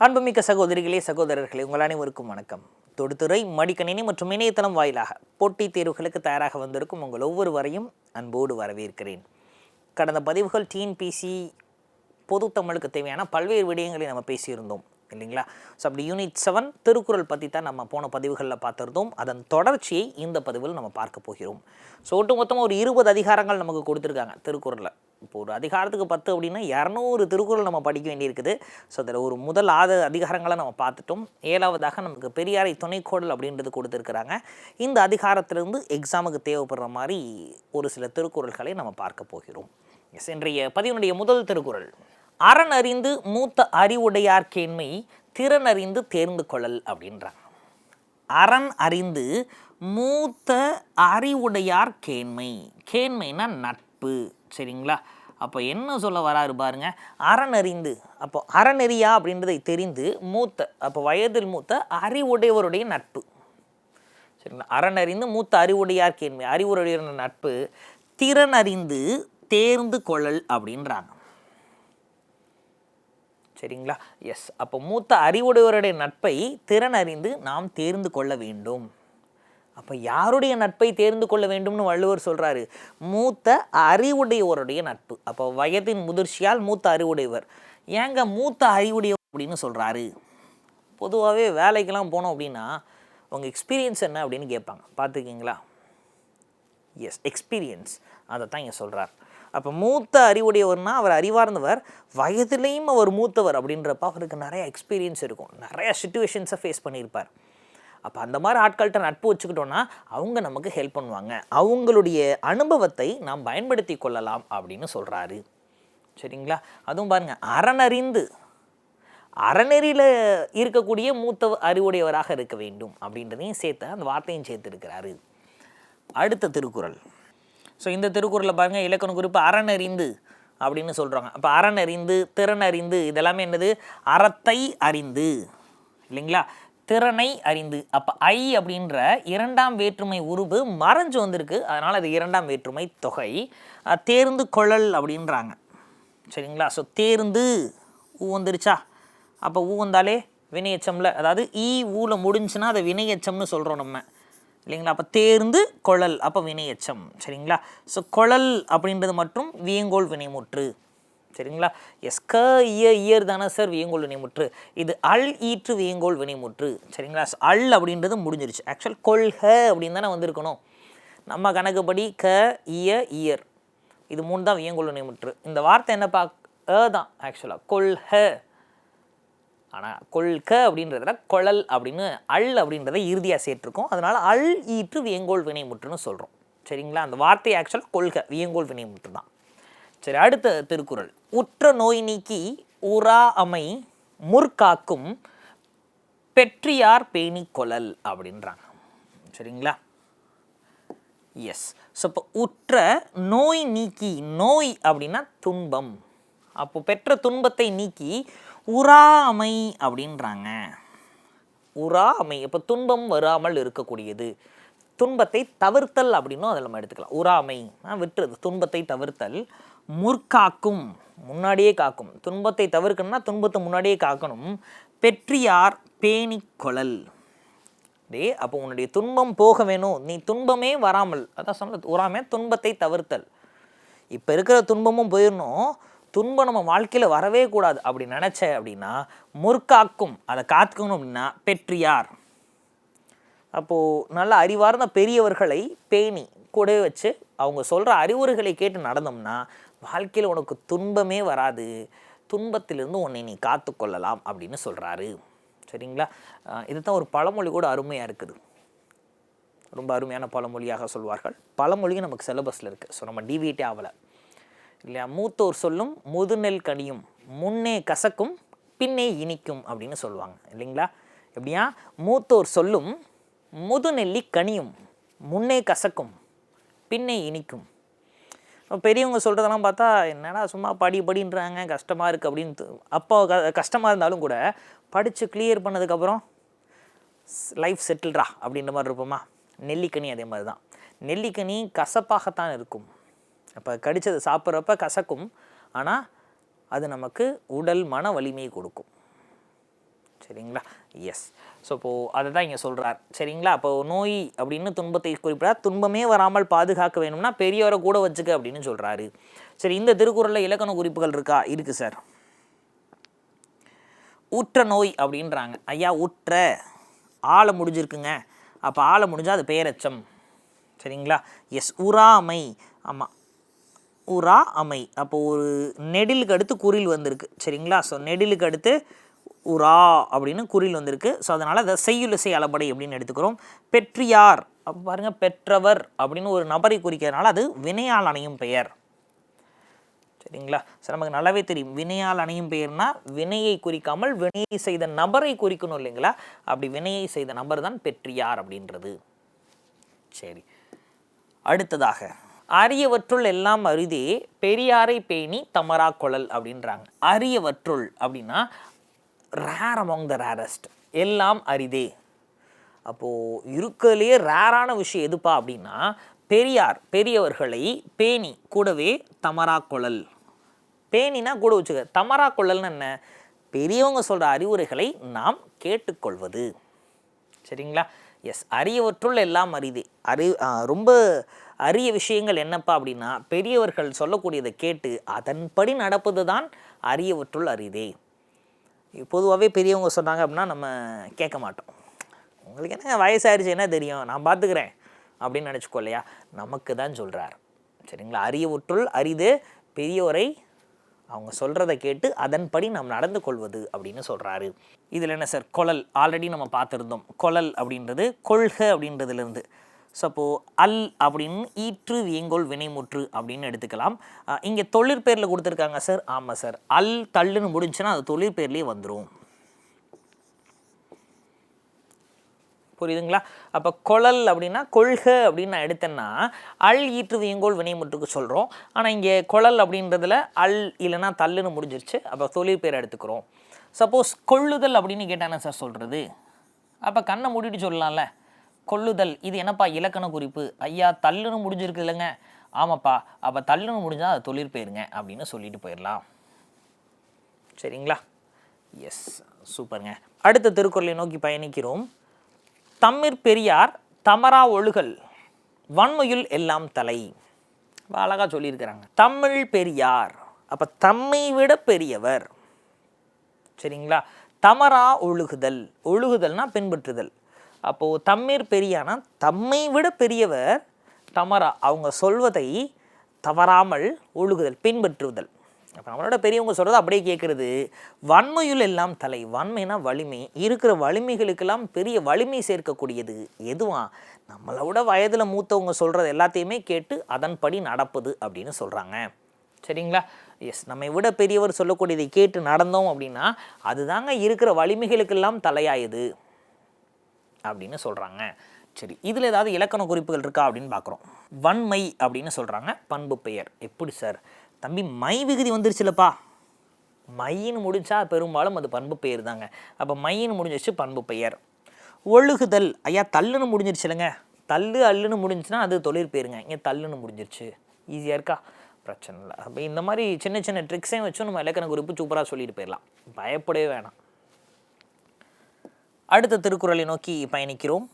அன்புமிக்க சகோதரிகளே சகோதரர்களே உங்கள் அனைவருக்கும் வணக்கம். தொடுத்துறை மடிக்கணினி மற்றும் இணையதளம் வாயிலாக போட்டித் தேர்வுகளுக்கு தயாராக வந்திருக்கும் உங்கள் ஒவ்வொருவரையும் அன்போடு வரவேற்கிறேன். கடந்த பதிவுகள் டிஎன்பிசி பொது தமிழுக்கு தேவையான பல்வேறு விடயங்களை நம்ம பேசியிருந்தோம் இல்லைங்களா? ஸோ அப்படி யூனிட் செவன் திருக்குறள் பற்றி தான் நம்ம போன பதிவுகளில் பார்த்துருந்தோம். அதன் தொடர்ச்சியை இந்த பதிவில் நம்ம பார்க்க போகிறோம். ஸோ ஒட்டுமொத்தமாக ஒரு இருபது அதிகாரங்கள் நமக்கு கொடுத்துருக்காங்க திருக்குறளில் இப்போ ஒரு அதிகாரத்துக்கு பத்து அப்படின்னா இரநூறு திருக்குறள் நம்ம படிக்க வேண்டியிருக்குது. ஸோ அதில் ஒரு முதல் ஆறு அதிகாரங்களை நம்ம பார்த்துட்டோம். ஏழாவதாக நமக்கு பெரியாரை துணைக்கோடல் அப்படின்றது கொடுத்துருக்குறாங்க. இந்த அதிகாரத்திலிருந்து எக்ஸாமுக்கு தேவைப்படுற மாதிரி ஒரு சில திருக்குறள்களை நம்ம பார்க்க போகிறோம். எஸ் இன்றைய பதிவினுடைய முதல் திருக்குறள். அரண் அறிந்து மூத்த அறிவுடையார் கேண்மை திறன் அறிந்து தேர்ந்து கொள்ளல் அப்படின்றாங்க. அரண் அறிந்து மூத்த அறிவுடையார் கேண்மை. கேண்மைனா நட்பு. சரிங்களா? அப்போ என்ன சொல்ல வராரு பாருங்க அறநறிந்து. அறிந்து அப்போ அறநெறியா அப்படின்றதை தெரிந்து மூத்த அப்போ வயதில் மூத்த அறிவுடையவருடைய நட்பு. சரிங்களா? அறநறிந்து மூத்த அறிவுடையார் கேண்மை அறிவுடைய நட்பு திறன் அறிந்து தேர்ந்து கொள்ளல் அப்படின்றாங்க. சரிங்களா? எஸ் அப்போ மூத்த அறிவுடையவருடைய நட்பை திறன் அறிந்து நாம் தேர்ந்து கொள்ள வேண்டும். அப்போ யாருடைய நட்பை தேர்ந்து கொள்ள வேண்டும்னு வள்ளுவர் சொல்கிறாரு மூத்த அறிவுடையவருடைய நட்பு. அப்போ வயதின் முதிர்ச்சியால் மூத்த அறிவுடையவர். ஏங்க மூத்த அறிவுடையவர் அப்படின்னு சொல்கிறாரு பொதுவாகவே வேலைக்கெல்லாம் போனோம் அப்படின்னா உங்கள் எக்ஸ்பீரியன்ஸ் என்ன அப்படின்னு கேட்பாங்க. பார்த்துக்கிங்களா எஸ் எக்ஸ்பீரியன்ஸ் அதை தான் இங்கே சொல்கிறார் அப்போ மூத்த அறிவுடையவர்னா அவர் அறிவார்ந்தவர் வயதுலேயும் அவர் மூத்தவர் அப்படின்றப்ப அவருக்கு நிறைய எக்ஸ்பீரியன்ஸ் இருக்கும். நிறையா சுச்சுவேஷன்ஸை ஃபேஸ் பண்ணியிருப்பார். அப்போ அந்த மாதிரி ஆட்கள்கிட்ட நட்பு வச்சுக்கிட்டோன்னா அவங்க நமக்கு ஹெல்ப் பண்ணுவாங்க. அவங்களுடைய அனுபவத்தை நாம் பயன்படுத்தி கொள்ளலாம் அப்படின்னு சொல்கிறாரு சரிங்களா? அதுவும் பாருங்கள் அறநறிந்து அறநெறியில் இருக்கக்கூடிய மூத்த அறிவுடையவராக இருக்க வேண்டும் அப்படின்றதையும் சேர்த்து அந்த வார்த்தையும் சேர்த்துருக்கிறாரு அடுத்த திருக்குறள். ஸோ இந்த திருக்குறளில் பாருங்கள் இலக்கண குறிப்பு அறநறிந்து அப்படின்னு சொல்கிறாங்க அப்போ அறநறிந்து திறனறிந்து இதெல்லாமே என்னது? அறத்தை அறிந்து. இல்லைங்களா? திறனை அறிந்து. அப்போ ஐ அப்படின்ற இரண்டாம் வேற்றுமை உருவு மறைஞ்சு வந்திருக்கு. அதனால் அது இரண்டாம் வேற்றுமை தொகை. தேர்ந்து கொழல் அப்படின்றாங்க. சரிங்களா? ஸோ தேர்ந்து ஊ வந்துருச்சா? அப்போ ஊ வந்தாலே வினையச்சமில். அதாவது ஈ ஊவில் முடிஞ்சுன்னா அதை வினையச்சம்னு சொல்கிறோம் நம்ம. இல்லைங்களா? அப்போ தேர்ந்து கொழல் அப்போ வினையச்சம். சரிங்களா? ஸோ கொழல் அப்படின்றது மற்றும் வியங்கோல் வினைமுற்று. சரிங்களா? எஸ் க இய இயர் தானே சார் வியங்கோல் வினைமுற்று இது அல் ஈற்று வியங்கோல் வினைமுற்று சரிங்களா? அல் அப்படின்றது முடிஞ்சிருச்சு. ஆக்சுவல் கொள்க அப்படின்னு தானே வந்திருக்கணும். நம்ம கணக்குப்படி க இய இயர். இது மூணு தான் வியங்கோல் வினைமுற்று இந்த வார்த்தை என்ன பா அ தான் ஆக்சுவலாக கொள்க ஆனால் கொள்க அப்படின்றதுல கொழல் அப்படின்னு அல் அப்படின்றத இறுதியாக சேர்த்துருக்கோம். அதனால் அல் ஈற்று வியங்கோல் வினைமுற்றுன்னு சொல்கிறோம் சரிங்களா? அந்த வார்த்தை ஆக்சுவலாக கொள்க வியங்கோல் வினைமுற்று தான். சரி அடுத்த திருக்குறள். உற்ற நோய் நீக்கி உரா அமை முற்காக்கும் பெற்றியார் பேணி கொலல் அப்படின்றாங்க. சரிங்களா? எஸ் ஸோ இப்போ உற்ற நோய் நீக்கி நோய் அப்படின்னா துன்பம். அப்போ பெற்ற துன்பத்தை நீக்கி உறாமை அப்படின்றாங்க. உறாமை இப்போ துன்பம் வராமல் இருக்கக்கூடியது. துன்பத்தை தவிர்த்தல் அப்படின்னும் அதில் நம்ம எடுத்துக்கலாம். உறாமை விட்டுறது. துன்பத்தை தவிர்த்தல். முற்காக்கும் முன்னாடியே காக்கும். துன்பத்தை தவிர்க்கணும்னா துன்பத்தை முன்னாடியே காக்கணும். பெற்றியார் பேணி கொழல் டே அப்போ உன்னுடைய துன்பம் போக வேணும். நீ துன்பமே வராமல். அதான் சொன்ன உராமே துன்பத்தை தவிர்த்தல். இப்போ இருக்கிற துன்பமும் போயிடணும் துன்பம் நம்ம வாழ்க்கையில் வரவே கூடாது. அப்படி நினச்ச அப்படின்னா முற்காக்கும் அதை காத்துக்கணும் அப்படின்னா பெற்றியார். அப்போது நல்ல அறிவார்ந்த பெரியவர்களை பேணி கூடவே வச்சு அவங்க சொல்கிற அறிவுரைகளை கேட்டு நடந்தோம்னா வாழ்க்கையில் உனக்கு துன்பமே வராது. துன்பத்திலிருந்து உன்னை நீ காத்துக்கொள்ளலாம் அப்படின்னு சொல்கிறாரு சரிங்களா? இதுதான் ஒரு பழமொழி கூட அருமையாக இருக்குது. ரொம்ப அருமையான பழமொழியாக சொல்வார்கள். பழமொழியும் நமக்கு சிலபஸில் இருக்குது ஸோ நம்ம டிவிட்டே ஆகலை இல்லையா? மூத்தோர் சொல்லும் முதுநெல் கனியும் முன்னே கசக்கும் பின்னே இனிக்கும் அப்படின்னு சொல்லுவாங்க. இல்லைங்களா? எப்படியா? மூத்தோர் சொல்லும் முதுநெல்லி கனியும் முன்னே கசக்கும் பின்னே இனிக்கும். பெரியவங்க சொல்கிறதெல்லாம் பார்த்தா என்னடா சும்மா படி படின்றாங்க கஷ்டமாக இருக்குது அப்படின்னு அப்போ க கஷ்டமாக இருந்தாலும் கூட படித்து கிளியர் பண்ணதுக்கப்புறம் லைஃப் செட்டில்ரா அப்படின்ற மாதிரி இருப்போமா? நெல்லிக்கனி அதே மாதிரி தான். நெல்லிக்கனி கசப்பாகத்தான் இருக்கும். அப்போ கடித்தது சாப்பிட்றப்ப கசக்கும். ஆனால் அது நமக்கு உடல் மன வலிமையை கொடுக்கும். சரிங்களா? எஸ் ஸோ இப்போது அதை தான் இங்கே சொல்கிறார் சரிங்களா? அப்போ நோய் அப்படின்னு துன்பத்தை குறிப்பிடார் துன்பமே வராமல் பாதுகாக்க வேணும்னா பெரியவரை கூட வச்சுக்க அப்படின்னு சொல்கிறாரு சரி இந்த திருக்குறளில் இலக்கண குறிப்புகள் இருக்கா? இருக்குது சார் ஊற்ற நோய் அப்படின்றாங்க. ஐயா ஊற்ற ஆளை முடிஞ்சிருக்குங்க. அப்போ ஆளை முடிஞ்சால் அது பேரச்சம். சரிங்களா? எஸ் உராமை ஆமாம் உரா அமை அப்போ ஒரு நெடிலுக்கு அடுத்து குறில் வந்திருக்கு. சரிங்களா? ஸோ நெடிலுக்கு அடுத்து உரா அப்படின்னு குறில் வந்திருக்கு. ஸோ அதனால் அதை செய்யுலிசை அளபடை அப்படின்னு எடுத்துக்கிறோம். பெற்றியார் அப்போ பாருங்கள் பெற்றவர் அப்படின்னு ஒரு நபரை குறிக்கிறதுனால அது வினையால் அணையும் பெயர். சரிங்களா? சார் நமக்கு நல்லாவே தெரியும். வினையால் அணையும் பெயர்னா வினையை குறிக்காமல் வினையை செய்த நபரை குறிக்கணும் இல்லைங்களா? அப்படி வினையை செய்த நபர் தான் பெற்றியார் அப்படின்றது. சரி. அடுத்ததாக அரியவற்றுள் எல்லாம் அருதே பெரியாரை பேணி தமரா குழல் அப்படின்றாங்க. அரியவற்றுள் அப்படின்னா ரேர் அமாங் த ரேரஸ்ட் எல்லாம் அரிதே. அப்போது இருக்கிறதுலையே ரேரான விஷயம் எதுப்பா அப்படின்னா பெரியார் பெரியவர்களை பேணி கூடவே தமரா குழல். பேணினா கூட வச்சுக்க தமரா குழல்னு என்ன? பெரியவங்க சொல்கிற அறிவுரைகளை நாம் கேட்டுக்கொள்வது. சரிங்களா? எஸ் அரியவற்றுள் எல்லாம் அரிதே. அறி ரொம்ப அரிய விஷயங்கள் என்னப்பா அப்படின்னா பெரியவர்கள் சொல்லக்கூடியதை கேட்டு அதன்படி நடப்பது தான் அரியவற்றுள் அரிதே. பொதுவாகவே பெரியவங்க சொன்னாங்க அப்படின்னா நம்ம கேட்க மாட்டோம். உங்களுக்கு என்ன வயசாயிருச்சு என்ன தெரியும்? நான் பார்த்துக்கிறேன் அப்படின்னு நினச்சிக்கோ இல்லையா? நமக்கு தான் சொல்கிறார் சரிங்களா? அரியவற்றுள் அரிது பெரியோரை அவங்க சொல்கிறத கேட்டு அதன்படி நாம் நடந்து கொள்வது அப்படின்னு சொல்கிறாரு இதில் என்ன சார்? கொழல். ஆல்ரெடி நம்ம பார்த்துருந்தோம். கொழல் அப்படின்றது கொள்க அப்படின்றதுலேருந்து. ஸோ அப்போது அல் அப்படின்னு ஈற்று வியங்கோல் வினைமுற்று அப்படின்னு எடுத்துக்கலாம். இங்கே தொழிற்பேரில் கொடுத்துருக்காங்க சார். ஆமாம் சார். அல் தள்ளுன்னு முடிஞ்சுன்னா அது தொழிற்பேர்லேயே வந்துடும் புரியுதுங்களா? அப்போ கொழல் அப்படின்னா கொள்க அப்படின்னு நான் எடுத்தேன்னா அல் ஈற்று வியங்கோல் வினைமுற்றுக்கு சொல்கிறோம் ஆனால் இங்கே கொழல் அப்படின்றதுல அல் இல்லைன்னா தள்ளுன்னு முடிஞ்சிருச்சு. அப்போ தொழிற்பேர் எடுத்துக்கிறோம். சப்போஸ் கொள்ளுதல் அப்படின்னு கேட்டானே சார் சொல்கிறது அப்போ கண்ணை மூடிட்டு சொல்லலாம்ல. கொள்ளுதல். இது என்னப்பா இலக்கண குறிப்பு? ஐயா தள்ளுன்னு முடிஞ்சிருக்கு இல்லைங்க. ஆமாப்பா. அப்போ தள்ளுன்னு முடிஞ்சால் அது தொழிற்பேருங்க அப்படின்னு சொல்லிட்டு போயிடலாம். சரிங்களா? எஸ் சூப்பருங்க அடுத்த திருக்குறளை நோக்கி பயணிக்கிறோம். தம்மிற் பெரியார் தமரா ஒழுகல் வன்மையுள் எல்லாம் தலை. அழகாக சொல்லியிருக்கிறாங்க. தமிழ் பெரியார். அப்போ தம்மை விட பெரியவர். சரிங்களா? தமரா ஒழுகுதல். ஒழுகுதல்னா பின்பற்றுதல். அப்போது தம்மீர் பெரியானா? தம்மை விட பெரியவர் தமரா. அவங்க சொல்வதை தவறாமல் ஒழுகுதல் பின்பற்றுதல். அப்போ நம்மளோட பெரியவங்க சொல்கிறது அப்படியே கேட்குறது வன்மையுள் எல்லாம் தலை வன்மைனா வலிமை. இருக்கிற வலிமைகளுக்கெல்லாம் பெரிய வலிமை சேர்க்கக்கூடியது எதுவா? நம்மளை விட வயதில் மூத்தவங்க சொல்கிறது எல்லாத்தையுமே கேட்டு அதன்படி நடப்பது அப்படின்னு சொல்கிறாங்க சரிங்களா? எஸ் நம்மை விட பெரியவர் சொல்லக்கூடியதை கேட்டு நடந்தோம் அப்படின்னா அதுதாங்க இருக்கிற வலிமைகளுக்கெல்லாம் தலையாயுது. அப்படின்னு சொல்கிறாங்க சரி இதில் ஏதாவது இலக்கண குறிப்புகள் இருக்கா அப்படின்னு பார்க்குறோம் வன்மை அப்படின்னு சொல்கிறாங்க பண்பு பெயர். எப்படி சார்? தம்பி மை விகுதி வந்துருச்சுலப்பா. மையின்னு முடிஞ்சா பெரும்பாலும் அது பண்பு பெயர் தாங்க. அப்போ மையின்னு முடிஞ்சிருச்சு பண்பு பெயர். ஒழுகுதல். ஐயா தள்ளுன்னு முடிஞ்சிருச்சுலங்க. தள்ளு அல்லுன்னு முடிஞ்சுன்னா அது தொழில் பேருங்க இங்கே தள்ளுன்னு முடிஞ்சிருச்சு. ஈஸியாக இருக்கா? பிரச்சனை இல்லை. அப்போ இந்த மாதிரி சின்ன சின்ன ட்ரிக்ஸையும் வச்சும் நம்ம இலக்கண குறிப்பு சூப்பராக சொல்லிட்டு போயிடலாம். பயப்படவே வேணாம். அடுத்த திருக்குறளை நோக்கி பயணிக்கிறோம்.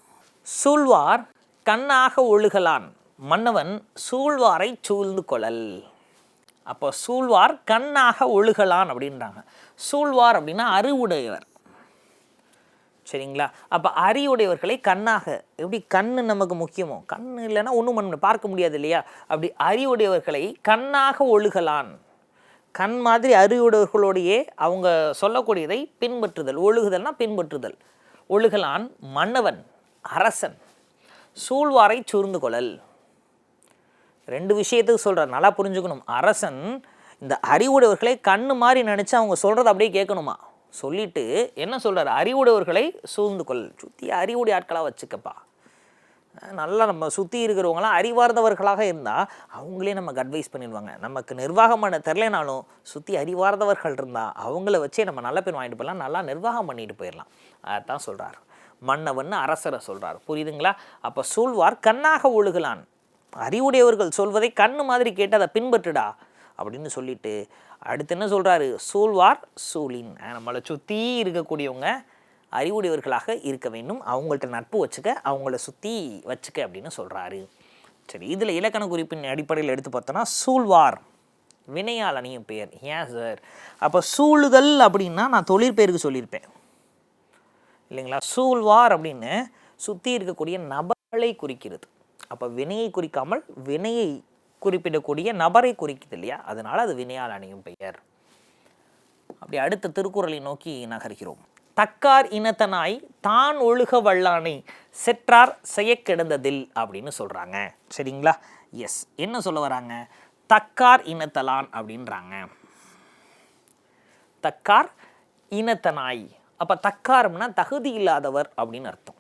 சூழ்வார் கண்ணாக ஒழுகலான். மன்னவன் சூழ்வாரை சூழ்ந்து கொள்ளல் அப்போ சூழ்வார் கண்ணாக ஒழுகலான் அப்படின்றாங்க. சூழ்வார் அப்படின்னா அறிவுடையவர். சரிங்களா? அப்போ அறிவுடையவர்களை கண்ணாக எப்படி கண்ணு நமக்கு முக்கியமோ? கண் இல்லைன்னா ஒன்றும் பண்ண பார்க்க முடியாது இல்லையா? அப்படி அறிவுடையவர்களை கண்ணாக ஒழுகலான். கண் மாதிரி அறிவுடையவர்களோடையே அவங்க சொல்லக்கூடியதை பின்பற்றுதல். ஒழுகுதல்னா பின்பற்றுதல். ஒழுகலான் மன்னவன் அரசன் சூழ்வாரை சூர்ந்து கொள்ளல் ரெண்டு விஷயத்துக்கு சொல்கிறார் நல்லா புரிஞ்சுக்கணும். அரசன் இந்த அறிவுடையவர்களை கண்ணு மாதிரி நினச்சி அவங்க சொல்கிறத அப்படியே கேட்கணுமா? சொல்லிட்டு என்ன சொல்கிறார் அறிவுடையவர்களை சூழ்ந்து கொள். சுற்றி அறிவுடைய ஆட்களாக வச்சுக்கப்பா. நல்லா நம்ம சுற்றி இருக்கிறவங்களாம் அறிவார்ந்தவர்களாக இருந்தால் அவங்களே நமக்கு அட்வைஸ் பண்ணிடுவாங்க. நமக்கு நிர்வாகம் பண்ண தெரிலனாலும் சுற்றி அறிவார்ந்தவர்கள் இருந்தால் அவங்கள வச்சே நம்ம நல்ல பேர் வாங்கிட்டு போயிடலாம் நல்லா நிர்வாகம் பண்ணிட்டு போயிடலாம். அதான் சொல்கிறார் மன்னவன் அரசரை சொல்கிறார் புரியுதுங்களா? அப்போ சூழ்வார் கண்ணாக ஒழுகலான். அறிவுடையவர்கள் சொல்வதை கண்ணு மாதிரி கேட்டு அதை பின்பற்றுடா. அப்படின்னு சொல்லிட்டு அடுத்து என்ன சொல்கிறாரு சூழ்வார் சூழின். நம்மளை சுற்றி இருக்கக்கூடியவங்க அறிவுடையவர்களாக இருக்க வேண்டும். அவங்கள்ட்ட நட்பு வச்சுக்க அவங்கள சுற்றி வச்சுக்க அப்படின்னு சொல்கிறாரு சரி இதில் இலக்கண குறிப்பின் அடிப்படையில் எடுத்து பார்த்தோன்னா சூழ்வார் வினையால் அணியும் பெயர். ஏன் சார்? அப்போ சூழுதல் அப்படின்னா நான் தொழிற்பெயருக்கு சொல்லியிருப்பேன். இல்லைங்களா? சூழ்வார் அப்படின்னு சுற்றி இருக்கக்கூடிய நபர்களை குறிக்கிறது. அப்போ வினையை குறிக்காமல் வினையை குறிப்பிடக்கூடிய நபரை குறிக்குது இல்லையா? அதனால் அது வினையால் அணியும் பெயர். அப்படி அடுத்த திருக்குறளை நோக்கி நகர்கிறோம். தக்கார் இனத்தனாய் தான் ஒழுக வல்லானை செற்றார் செய்யக்கிடந்ததில் அப்படின்னு சொல்கிறாங்க சரிங்களா? எஸ் என்ன சொல்ல வராங்க? தக்கார் இனத்தலான் அப்படின்றாங்க. தக்கார் இனத்தனாய். அப்போ தக்காரம்னா தகுதி இல்லாதவர் அப்படின்னு அர்த்தம்.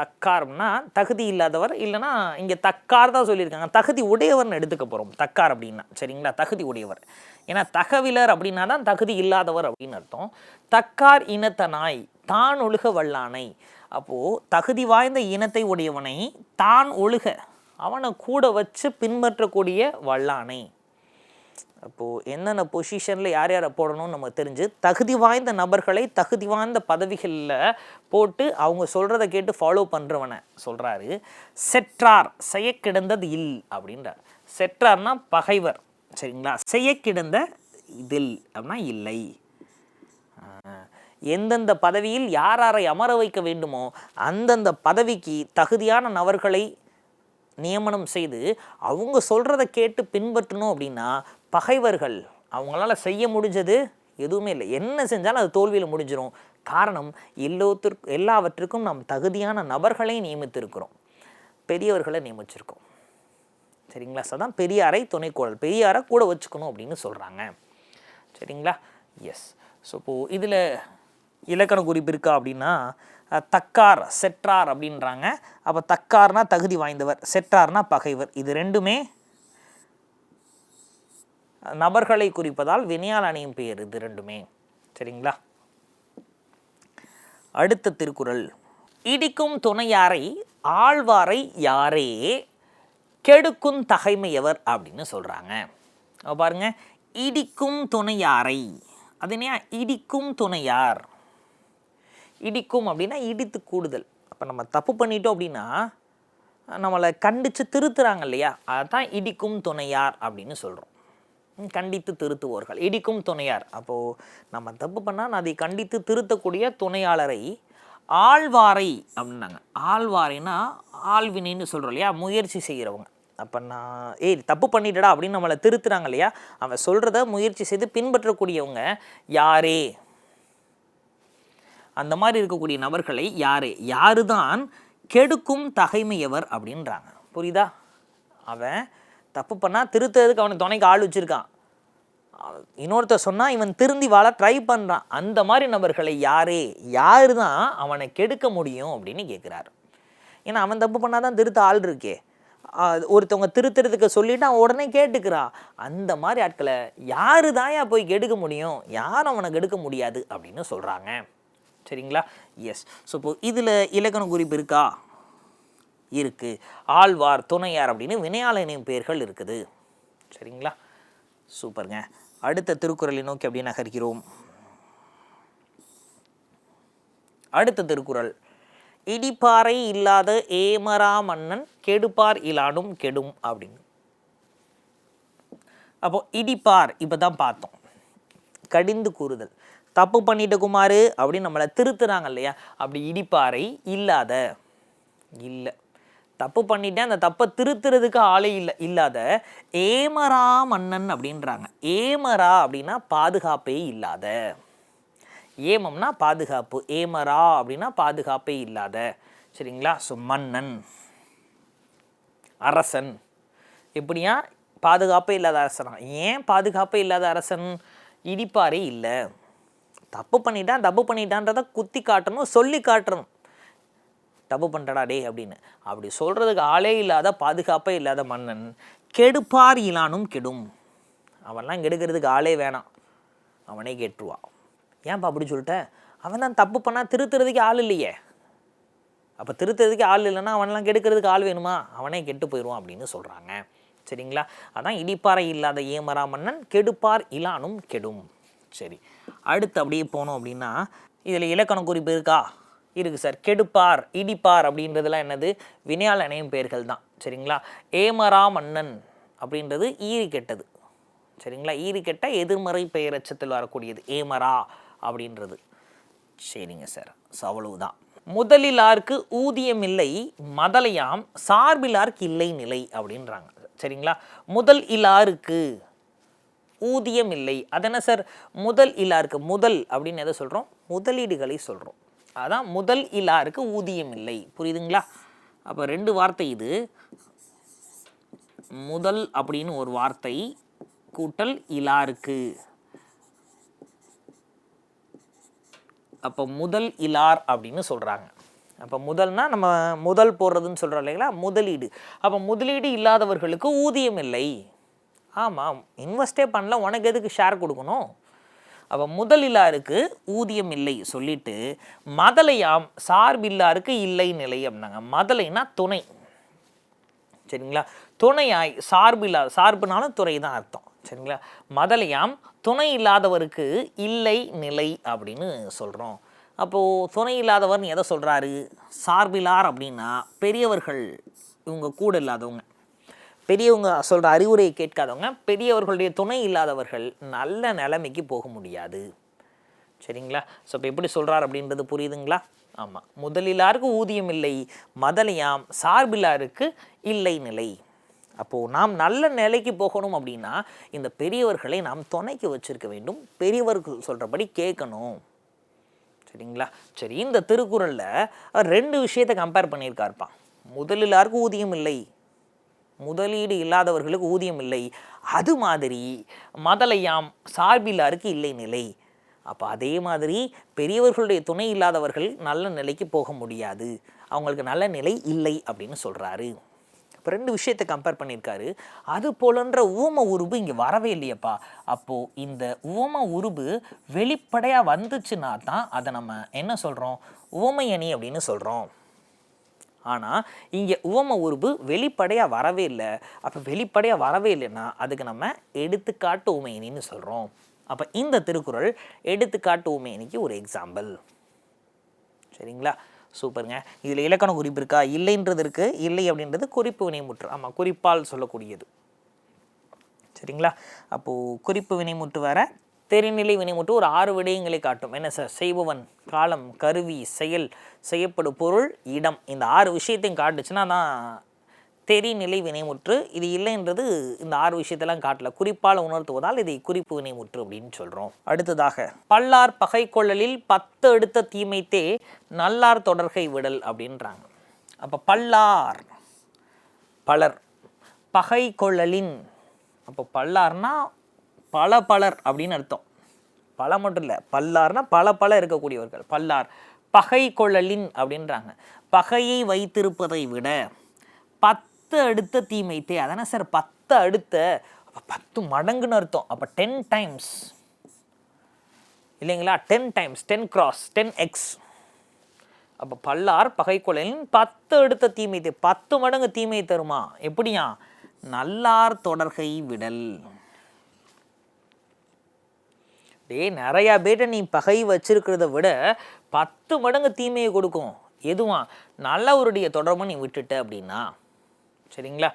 தக்காரம்னா தகுதி இல்லாதவர் இல்லைன்னா இங்கே தக்கார் தான் சொல்லியிருக்காங்க. தகுதி உடையவர்னு எடுத்துக்க போகிறோம் தக்கார் அப்படின்னா. சரிங்களா? தகுதி உடையவர். ஏன்னா தகவிலர் அப்படின்னா தான் தகுதி இல்லாதவர் அப்படின்னு அர்த்தம். தக்கார் இனத்த நாய் தான் ஒழுக வல்லானை. அப்போது தகுதி வாய்ந்த இனத்தை உடையவனை தான் ஒழுக அவனை கூட வச்சு பின்பற்றக்கூடிய வல்லானை. அப்போது என்னென்ன பொசிஷனில் யார் யாரை போடணும்னு நம்ம தெரிஞ்சு தகுதி வாய்ந்த நபர்களை தகுதி வாய்ந்த பதவிகளில் போட்டு அவங்க சொல்கிறத கேட்டு ஃபாலோ பண்ணுறவனை சொல்கிறாரு செற்றார் செய்ய கிடந்தது இல் அப்படின்றார். செற்றார்னா பகைவர் சரிங்களா? செய்ய கிடந்த இதில் அப்படின்னா இல்லை. எந்தெந்த பதவியில் யார் யாரை அமர வைக்க வேண்டுமோ அந்தந்த பதவிக்கு தகுதியான நபர்களை நியமனம் செய்து அவங்க சொல்கிறத கேட்டு பின்பற்றணும் அப்படின்னா பகைவர்கள் அவங்களால செய்ய முடிஞ்சது எதுவுமே இல்லை. என்ன செஞ்சாலும் அது தோல்வியில் முடிஞ்சிடும் காரணம் எல்லோத்திற்கு எல்லாவற்றுக்கும் நாம் தகுதியான நபர்களை நியமித்திருக்கிறோம். பெரியவர்களை நியமிச்சிருக்கோம். சரிங்களா? சார் தான் பெரியாரை துணைக்கோடல் பெரியாரை கூட வச்சுக்கணும் அப்படின்னு சொல்கிறாங்க சரிங்களா? எஸ் ஸோ இப்போது இதில் இலக்கண குறிப்பு இருக்கா அப்படின்னா தக்கார் செற்றார் அப்படின்றாங்க. அப்போ தக்கார்னா தகுதி வாய்ந்தவர் செற்றார்னா பகைவர். இது ரெண்டுமே நபர்களை குறிப்பதால் வினையால் அணியும் பெயர் இது ரெண்டுமே. சரிங்களா? அடுத்த திருக்குறள். இடிக்கும் துணையாரை ஆழ்வாரை யாரே கெடுக்கும் தகைமையவர் அப்படின்னு சொல்கிறாங்க பாருங்க இடிக்கும் துணையாரை. அது இடிக்கும் துணையார். இடிக்கும் அப்படின்னா இடித்து கூடுதல். அப்போ நம்ம தப்பு பண்ணிட்டோம் அப்படின்னா நம்மளை கண்டித்து திருத்துறாங்க இல்லையா? அதான் இடிக்கும் துணையார் அப்படின்னு சொல்கிறோம் கண்டித்து திருத்துவோர்கள். இடிக்கும் துணையார். அப்போது நம்ம தப்பு பண்ணால் அதை கண்டித்து திருத்தக்கூடிய துணையாளரை ஆழ்வாரை அப்படின்னாங்க. ஆழ்வாரைனா ஆழ்வினைன்னு சொல்கிறோம் இல்லையா? முயற்சி செய்கிறவங்க அப்போ நான் ஏய் தப்பு பண்ணிட்டடா அப்படின்னு நம்மளை திருத்துறாங்க இல்லையா? அவன் சொல்கிறத முயற்சி செய்து பின்பற்றக்கூடியவங்க யாரே? அந்த மாதிரி இருக்கக்கூடிய நபர்களை யாரே? யாரு தான் கெடுக்கும் தகைமையவர் அப்படின்றாங்க. புரியுதா? அவன் தப்பு பண்ணால் திருத்துறதுக்கு அவனுக்கு துணைக்கு ஆள் வச்சுருக்கான். இன்னொருத்தர் சொன்னால் இவன் திருந்தி வாழ ட்ரை பண்ணுறான் அந்த மாதிரி நபர்களை யாரே? யார் தான் அவனை கெடுக்க முடியும் அப்படின்னு கேட்குறாரு ஏன்னா அவன் தப்பு பண்ணால் தான் திருத்த ஆள் இருக்கே. ஒருத்தவங்க திருத்துறதுக்கு சொல்லிவிட்டு அவன் உடனே கேட்டுக்கிறான் அந்த மாதிரி ஆட்களை யாரு தாயா போய் கெடுக்க முடியும்? யாரும் அவனை கெடுக்க முடியாது அப்படின்னு சொல்கிறாங்க சரிங்களா? எஸ் ஸோ இப்போ இதில் இலக்கண குறிப்பு இருக்கா? இருக்குது ஆழ்வார் துணையார் அப்படின்னு வினையாளனின் பெயர்கள் இருக்குது. சரிங்களா? சூப்பருங்க. அடுத்த திருக்குறளை நோக்கி அப்படியே நகர்கிறோம். அடுத்த திருக்குறள். இடிப்பாறை இல்லாத ஏமரா மன்னன் கெடுப்பார் இலாடும் கெடும் அப்படின்னு. அப்போ இடிப்பார் இப்போ தான் பார்த்தோம். கடிந்து கூறுதல். தப்பு பண்ணிட்ட குமாரு அப்படின்னு நம்மளை திருத்துறாங்க இல்லையா? அப்படி இடிப்பாறை இல்லாத. இல்லை. தப்பு பண்ணிட்டேன் அந்த தப்பை திருத்துறதுக்கு ஆளே இல்லை இல்லாத ஏமரா மன்னன் அப்படின்றாங்க. ஏமரா அப்படின்னா பாதுகாப்பே இல்லாத. ஏமம்னா பாதுகாப்பு ஏமரா அப்படின்னா பாதுகாப்பே இல்லாத. சரிங்களா? ஸோ மன்னன் அரசன். எப்படியா பாதுகாப்பே இல்லாத அரசனா. ஏன் பாதுகாப்பே இல்லாத அரசன்? இடிப்பாரே இல்லை. தப்பு பண்ணிட்டான் தப்பு பண்ணிட்டான்றத குத்தி காட்டணும் சொல்லி காட்டணும். தப்பு பண்ணுறடா டே அப்படின்னு. அப்படி சொல்கிறதுக்கு ஆளே இல்லாத பாதுகாப்பே இல்லாத மன்னன் கெடுப்பார் இலானும் கெடும். அவன்லாம் கெடுக்கிறதுக்கு ஆளே வேணாம். அவனே கேட்டுருவான் ஏன்ப்பா அப்படி சொல்லிட்ட? அவன் தான் தப்பு பண்ணால் திருத்துறதுக்கு ஆள் இல்லையே. அப்போ திருத்துறதுக்கு ஆள் இல்லைன்னா அவன்லாம் கெடுக்கிறதுக்கு ஆள் வேணுமா? அவனே கெட்டு போயிடுவான் அப்படின்னு சொல்கிறாங்க சரிங்களா? அதான் இடிப்பாறை இல்லாத ஏமரா மன்னன் கெடுப்பார் இலானும் கெடும். சரி அடுத்து அப்படியே போனோம் அப்படின்னா இதில் இலக்கண குறிப்பு இருக்கா? இருக்குது சார். கெடுப்பார் இடிப்பார் அப்படின்றதுலாம் என்னது? வினையால் இணையும் பெயர்கள் தான். சரிங்களா? ஏமரா மன்னன் அப்படின்றது ஈரி கெட்டது. சரிங்களா? ஈரி கெட்ட எதிர்மறை பெயரச்சத்தில் வரக்கூடியது. ஏமரா அப்படின்றது. சரிங்க சார். ஸோ அவ்வளவுதான். முதலிலாருக்கு ஊதியம் இல்லை மதலையாம் சார்பிலாருக்கு இல்லை நிலை அப்படின்றாங்க. சரிங்களா? முதல் இலாருக்கு ஊதியம் இல்லை. அதென்ன சார்? முதல் இலாருக்கு முதல் அப்படின்னு எதை சொல்கிறோம் முதலீடுகளை சொல்கிறோம் அதான் முதல் இலாருக்கு ஊதியம் இல்லை. புரியுதுங்களா? அப்போ ரெண்டு வார்த்தை இது. முதல் அப்படின்னு ஒரு வார்த்தை கூட்டல் இலாருக்கு. அப்போ முதல் இலார் அப்படின்னு சொல்கிறாங்க அப்போ முதல்னா நம்ம முதல் போடுறதுன்னு சொல்கிறோம் இல்லைங்களா? முதலீடு. அப்போ முதலீடு இல்லாதவர்களுக்கு ஊதியம் இல்லை. ஆமாம் இன்வெஸ்டே பண்ணல உனக்கு எதுக்கு ஷேர் கொடுக்கணும்? அப்போ முதலிலாருக்கு ஊதியம் இல்லை சொல்லிட்டு மதலையாம் சார்பில்லாருக்கு இல்லை நிலை அப்படின்னாங்க. மதலைனா துணை. சரிங்களா? துணையாய் சார்பில்லா சார்புனாலும் துறை தான் அர்த்தம். சரிங்களா? மதலையாம் துணை இல்லாதவருக்கு இல்லை நிலை அப்படின்னு சொல்கிறோம் அப்போது துணை இல்லாதவர்னு எதை சொல்கிறாரு சார்பிலார் அப்படின்னா பெரியவர்கள் இவங்க கூட இல்லாதவங்க. பெரியவங்க சொல்கிற அறிவுரையை கேட்காதவங்க பெரியவர்களுடைய துணை இல்லாதவர்கள் நல்ல நிலைமைக்கு போக முடியாது. சரிங்களா? ஸோ இப்போ எப்படி சொல்கிறார் அப்படின்றது புரியுதுங்களா? ஆமாம் முதலிலாருக்கு ஊதியம் இல்லை மதலையாம் சார்பிலாருக்கு இல்லை நிலை. அப்போது நாம் நல்ல நிலைக்கு போகணும் அப்படின்னா இந்த பெரியவர்களை நாம் துணைக்கு வச்சிருக்க வேண்டும் பெரியவர்கள் சொல்கிறபடி கேட்கணும். சரிங்களா? சரி இந்த திருக்குறளில் ரெண்டு விஷயத்தை கம்பேர் பண்ணியிருக்காருப்பா. முதலிலாருக்கு ஊதியம் இல்லை முதலீடு இல்லாதவர்களுக்கு ஊதியம் இல்லை. அது மாதிரி மதலையாம் சார்பில்லாருக்கு இல்லை நிலை. அப்போ அதே மாதிரி பெரியவர்களுடைய துணை இல்லாதவர்கள் நல்ல நிலைக்கு போக முடியாது. அவங்களுக்கு நல்ல நிலை இல்லை அப்படின்னு சொல்கிறாரு இப்போ ரெண்டு விஷயத்தை கம்பேர் பண்ணியிருக்காரு. அது போலன்ற ஊம உருபு இங்கே வரவே இல்லையப்பா. அப்போது இந்த ஊம உருபு வெளிப்படையாக வந்துச்சுன்னா தான் அதை நம்ம என்ன சொல்கிறோம் ஊமையணி அப்படின்னு சொல்கிறோம் ஆனால் இங்கே உவம உருபு வெளிப்படையாக வரவே இல்லை. அப்போ வெளிப்படையாக வரவே இல்லைன்னா அதுக்கு நம்ம எடுத்துக்காட்டு உமையினின்னு சொல்கிறோம் அப்போ இந்த திருக்குறள் எடுத்துக்காட்டு உமையினிக்கு ஒரு எக்ஸாம்பிள் சரிங்களா? சூப்பருங்க. இதில் இலக்கண குறிப்பு இருக்கா? இல்லைன்றது இருக்குது இல்லை அப்படின்றது குறிப்பு வினைமுற்று. ஆமாம் குறிப்பால் சொல்லக்கூடியது. சரிங்களா? அப்போது குறிப்பு வினைமுற்று வேறு தெரிநிலை வினைமுற்று ஒரு ஆறு விடயங்களை காட்டும். என்ன சார்? செய்பவன் காலம் கருவி செயல் செய்யப்படும் பொருள் இடம். இந்த ஆறு விஷயத்தையும் காட்டுச்சுன்னா தான் தெரிநிலை வினைமுற்று. இது இல்லைன்றது இந்த ஆறு விஷயத்தெல்லாம் காட்டல. குறிப்பால் உணர்த்துவதால் இதை குறிப்பு வினைமுற்று அப்படின்னு சொல்கிறோம் அடுத்ததாக பல்லார் பகை கொள்ளலில் பத்து அடுத்த தீமைத்தே நல்லார் தொடர்கை விடல் அப்படின்றாங்க. அப்போ பல்லார் பலர் பகை கொள்ளலின் அப்போ பல்லார்னா பல பலர் அப்படின்னு அர்த்தம். பல மட்டும் இல்லை பல்லார்னா பல பல இருக்கக்கூடியவர்கள். பல்லார் பகை கொள்ளலின் அப்படின்றாங்க. பகையை வைத்திருப்பதை விட பத்து அடுத்த தீமைத்தே அதானே சார் பத்து அடுத்த பத்து மடங்குன்னு அர்த்தம். அப்போ டென் டைம்ஸ் இல்லைங்களா? Ten times ten cross ten X அப்போ பல்லார் பகை கொள்ளலின் பத்து அடுத்த தீமை பத்து மடங்கு தீமை தருமா? எப்படியா? நல்லார் தொடர்கை விடல். டேய் நிறையா பேர்ட்ட நீ பகை வச்சிருக்கிறத விட பத்து மடங்கு தீமையை கொடுக்கும். எதுவா? நல்லவருடைய தொடர்பை நீ விட்டுட்ட அப்படின்னா. சரிங்களா?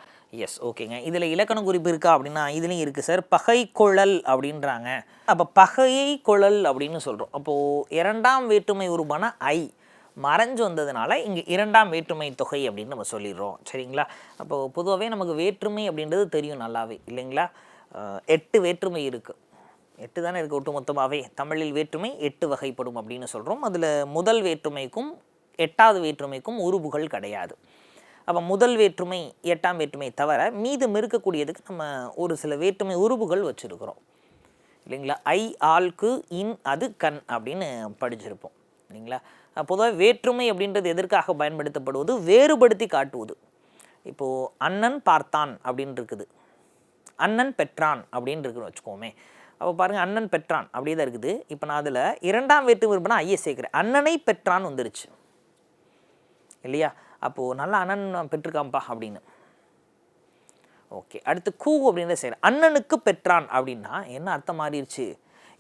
எஸ் ஓகேங்க இதில் இலக்கண குறிப்பு இருக்கா அப்படின்னா இதுலேயும் இருக்குது சார் பகை கொழல் அப்படின்றாங்க. அப்போ பகையை கொழல் அப்படின்னு சொல்கிறோம் அப்போது இரண்டாம் வேற்றுமை உருவான ஐ மறைஞ்சு வந்ததுனால இங்கே இரண்டாம் வேற்றுமை தொகை அப்படின்னு நம்ம சொல்லிடுறோம். சரிங்களா? அப்போது பொதுவாகவே நமக்கு வேற்றுமை அப்படின்றது தெரியும் நல்லாவே இல்லைங்களா? எட்டு வேற்றுமை இருக்குது எட்டு தானே இருக்குது ஒட்டுமொத்தமாகவே தமிழில் வேற்றுமை எட்டு வகைப்படும் அப்படின்னு சொல்கிறோம் அதில் முதல் வேற்றுமைக்கும் எட்டாவது வேற்றுமைக்கும் உருபுகள் கிடையாது. அப்போ முதல் வேற்றுமை எட்டாம் வேற்றுமை தவிர மீதம் இருக்கக்கூடியதுக்கு நம்ம ஒரு சில வேற்றுமை உருபுகள் வச்சுருக்கிறோம். இல்லைங்களா? ஐ ஆல்கு இன் அது கண் அப்படின்னு படிச்சிருப்போம். இல்லைங்களா? பொதுவாக வேற்றுமை அப்படின்றது எதற்காக பயன்படுத்தப்படுவது? வேறுபடுத்தி காட்டுவது. இப்போது அண்ணன் பார்த்தான் அப்படின்னு இருக்குது. அண்ணன் பெற்றான் அப்படின்னு இருக்குன்னு வச்சுக்கோமே. அப்போ பாருங்கள் அண்ணன் பெற்றான். அப்படியே தான் இருக்குது. இப்போ நான் அதில் இரண்டாம் வேற்று விரும்பினா ஐயை சேர்க்குறேன் அண்ணனை பெற்றான் வந்துருச்சு. இல்லையா? அப்போது நல்ல அண்ணன் பெற்றிருக்காம்பா அப்படின்னு. ஓகே அடுத்து கூ அப்படின்னு செய்கிறேன் அண்ணனுக்கு பெற்றான் அப்படின்னா என்ன அர்த்தம் மாறிடுச்சு?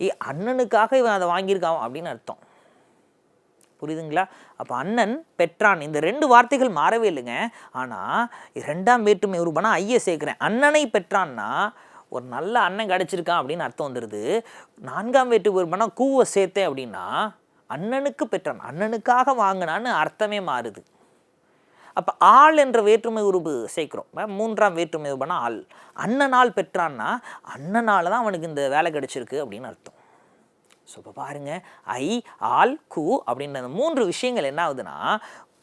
ஏ அண்ணனுக்காக இவன் அதை வாங்கியிருக்கான் அப்படின்னு அர்த்தம். புரியுதுங்களா? அப்போ அண்ணன் பெற்றான். இந்த ரெண்டு வார்த்தைகள் மாறவே இல்லைங்க. ஆனால் இரண்டாம் வேற்றுமை உருவனா ஐய சேர்க்குறேன் அண்ணனை பெற்றான்னா ஒரு நல்ல அண்ணன் கிடச்சிருக்கான் அப்படின்னு அர்த்தம் வந்துடுது நான்காம் வீட்டு உருவனா கூவை சேர்த்தேன் அப்படின்னா அண்ணனுக்கு பெற்றான் அண்ணனுக்காக வாங்கினான்னு அர்த்தமே மாறுது. அப்போ ஆள் என்ற வேற்றுமை உருவு சேர்க்குறோம். மூன்றாம் வேற்றுமை உருவனா ஆள். அண்ணனால் பெற்றான்னா அண்ணனால் தான் அவனுக்கு இந்த வேலை கிடச்சிருக்கு அப்படின்னு அர்த்தம். ஸோ இப்போ பாருங்க. ஐ ஆல் கு அப்படின்ற மூன்று விஷயங்கள் என்ன ஆகுதுன்னா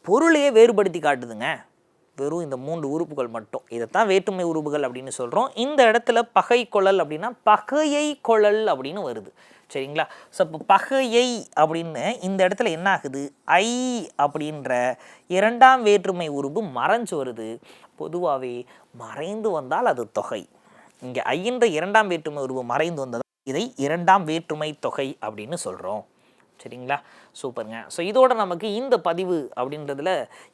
பொருளையே வேறுபடுத்தி காட்டுதுங்க. வெறும் இந்த மூன்று உறுப்புகள் மட்டும். இதைத்தான் வேற்றுமை உறுப்புகள் அப்படின்னு சொல்கிறோம் இந்த இடத்துல பகை கொழல் அப்படின்னா பகையை கொழல் அப்படின்னு வருது. சரிங்களா? ஸோ இப்போ பகையை அப்படின்னு இந்த இடத்துல என்ன ஆகுது? ஐ அப்படின்ற இரண்டாம் வேற்றுமை உருவு மறைஞ்சு வருது. பொதுவாகவே மறைந்து வந்தால் அது தொகை. இங்கே ஐன்ற இரண்டாம் வேற்றுமை உருவு மறைந்து வந்ததால் இதை இரண்டாம் வேற்றுமை தொகை அப்படின்னு சொல்கிறோம் சரிங்களா? சூப்பருங்க. ஸோ இதோட நமக்கு இந்த பதிவு அப்படின்றதுல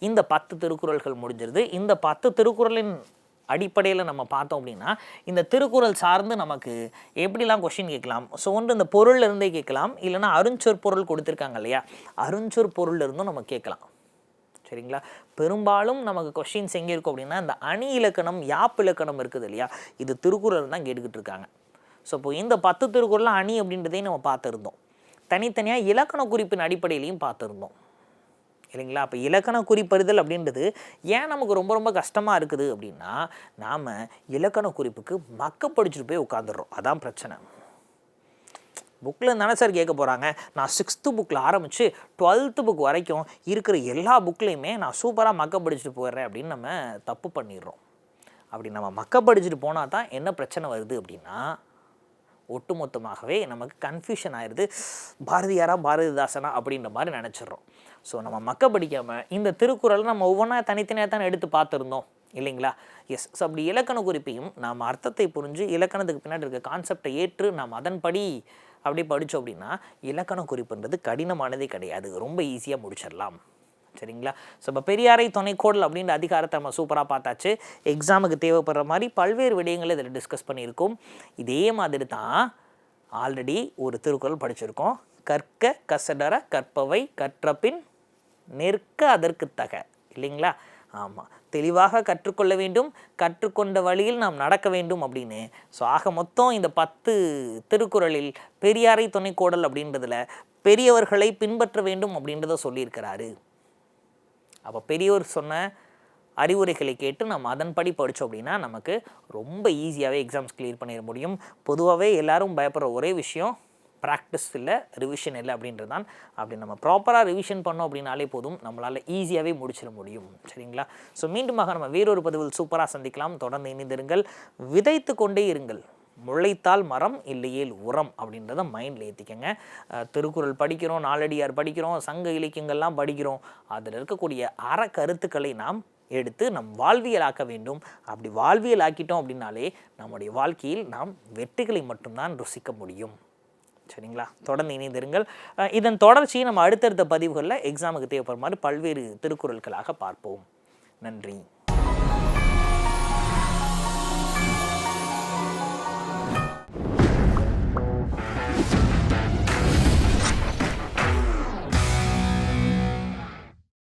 இந்த பத்து திருக்குறள்கள் முடிஞ்சிருது. இந்த பத்து திருக்குறளின் அடிப்படையில் நம்ம பார்த்தோம் அப்படின்னா இந்த திருக்குறள் சார்ந்து நமக்கு எப்படிலாம் கொஷின் கேட்கலாம்? ஸோ ஒன்று இந்த பொருள் இருந்தே கேட்கலாம். இல்லைன்னா அருஞ்சொற் பொருள் கொடுத்துருக்காங்க இல்லையா? அருஞ்சொற் பொருள் இருந்தும் நம்ம கேட்கலாம். சரிங்களா? பெரும்பாலும் நமக்கு கொஷின்ஸ் எங்கே இருக்கும் அப்படின்னா இந்த அணி இலக்கணம் யாப் இலக்கணம் இருக்குது இல்லையா? இது திருக்குறள் தான் கேட்டுக்கிட்டு இருக்காங்க. ஸோ இப்போ இந்த பத்து திருக்குறள் அணி அப்படின்றதையும் நம்ம பார்த்துருந்தோம். தனித்தனியாக இலக்கண குறிப்பின் அடிப்படையிலையும் பார்த்துருந்தோம். இல்லைங்களா? அப்போ இலக்கண குறிப்பறிதல் அப்படின்றது ஏன் நமக்கு ரொம்ப ரொம்ப கஷ்டமாக இருக்குது அப்படின்னா நாம் இலக்கண குறிப்புக்கு மக்க படிச்சுட்டு போய் உட்காந்துடுறோம் அதான் பிரச்சனை. புக்கில் தானே சார் கேட்க போகிறாங்க நான் சிக்ஸ்த்து புக்கில் ஆரம்பித்து டுவெல்த்து புக் வரைக்கும் இருக்கிற எல்லா புக்லேயுமே நான் சூப்பராக மக்க படிச்சுட்டு போயிடுறேன் அப்படின்னு நம்ம தப்பு பண்ணிடுறோம். அப்படி நம்ம மக்க படிச்சுட்டு போனால் தான் என்ன பிரச்சனை வருது அப்படின்னா ஒட்டுமொத்தமாகவே நமக்கு கன்ஃபியூஷன் ஆயிடுது பாரதியாரா பாரதிதாசனா அப்படின்ற மாதிரி நினச்சிடுறோம். ஸோ நம்ம மக்க படிக்காமல் இந்த திருக்குறளை நம்ம ஒவ்வொன்றா தனித்தனியாக தான் எடுத்து பார்த்துருந்தோம். இல்லைங்களா? எஸ் ஸோ அப்படி இலக்கண குறிப்பையும் நாம் அர்த்தத்தை புரிஞ்சு இலக்கணத்துக்கு பின்னாடி இருக்க கான்செப்டை ஏற்று நாம் அதன்படி அப்படி படித்தோம் அப்படின்னா இலக்கண குறிப்புன்றது கடினமானதே கிடையாது. ரொம்ப ஈஸியாக முடிச்சிடலாம். சரிங்களா? ஸோ இப்போ பெரியாரை துணைக்கோடல் அப்படின்ற அதிகாரத்தை நம்ம சூப்பராக பார்த்தாச்சு. எக்ஸாமுக்கு தேவைப்படுற மாதிரி பல்வேறு விடயங்களை இதில் டிஸ்கஸ் பண்ணியிருக்கோம். இதே மாதிரி தான் ஆல்ரெடி ஒரு திருக்குறள் படிச்சிருக்கோம். கற்க கசடர கற்பவை கற்றபின் நிற்க அதற்கு தக. இல்லைங்களா? ஆமாம் தெளிவாக கற்றுக்கொள்ள வேண்டும். கற்றுக்கொண்ட வழியில் நாம் நடக்க வேண்டும் அப்படின்னு. ஸோ ஆக மொத்தம் இந்த பத்து திருக்குறளில் பெரியாரை துணைக்கோடல் அப்படின்றதில் பெரியவர்களை பின்பற்ற வேண்டும் அப்படின்றத சொல்லியிருக்கிறாரு. அப்போ பெரியோர் சொன்ன அறிவுரைகளை கேட்டு நம்ம அதன்படி படித்தோம் அப்படின்னா நமக்கு ரொம்ப ஈஸியாகவே எக்ஸாம்ஸ் கிளியர் பண்ணிட முடியும். பொதுவாகவே எல்லாரும் பயப்படுற ஒரே விஷயம் ப்ராக்டிஸ் இல்லை ரிவிஷன் இல்லை அப்படின்றது தான் அப்படி நம்ம ப்ராப்பராக ரிவிஷன் பண்ணோம் அப்படின்னாலே போதும். நம்மளால் ஈஸியாகவே முடிச்சிட முடியும். சரிங்களா? ஸோ மீண்டுமாக நம்ம வேறொரு பதிவில் சூப்பராக சந்திக்கலாம். தொடர்ந்து இணைந்திருங்கள். விதைத்து கொண்டே இருங்கள். முளைத்தால் மரம் இல்லையேல் உரம் அப்படின்றத மைண்டில் ஏற்றிக்கங்க திருக்குறள் படிக்கிறோம் நாலடியார் படிக்கிறோம் சங்க இலக்கியங்கள்லாம் படிக்கிறோம். அதில் இருக்கக்கூடிய அற கருத்துக்களை நாம் எடுத்து நம் வாழ்வியலாக்க வேண்டும். அப்படி வாழ்வியல் ஆக்கிட்டோம் அப்படின்னாலே நம்முடைய வாழ்க்கையில் நாம் வெற்றிகளை மட்டும்தான் ருசிக்க முடியும். சரிங்களா? தொடர்ந்து இணைந்திருங்கள். இதன் தொடர்ச்சியை நம்ம அடுத்தடுத்த பதிவுகளில் எக்ஸாமுக்கு தேவைப்படுற மாதிரி பல்வேறு திருக்குறள்களாக பார்ப்போம். நன்றி.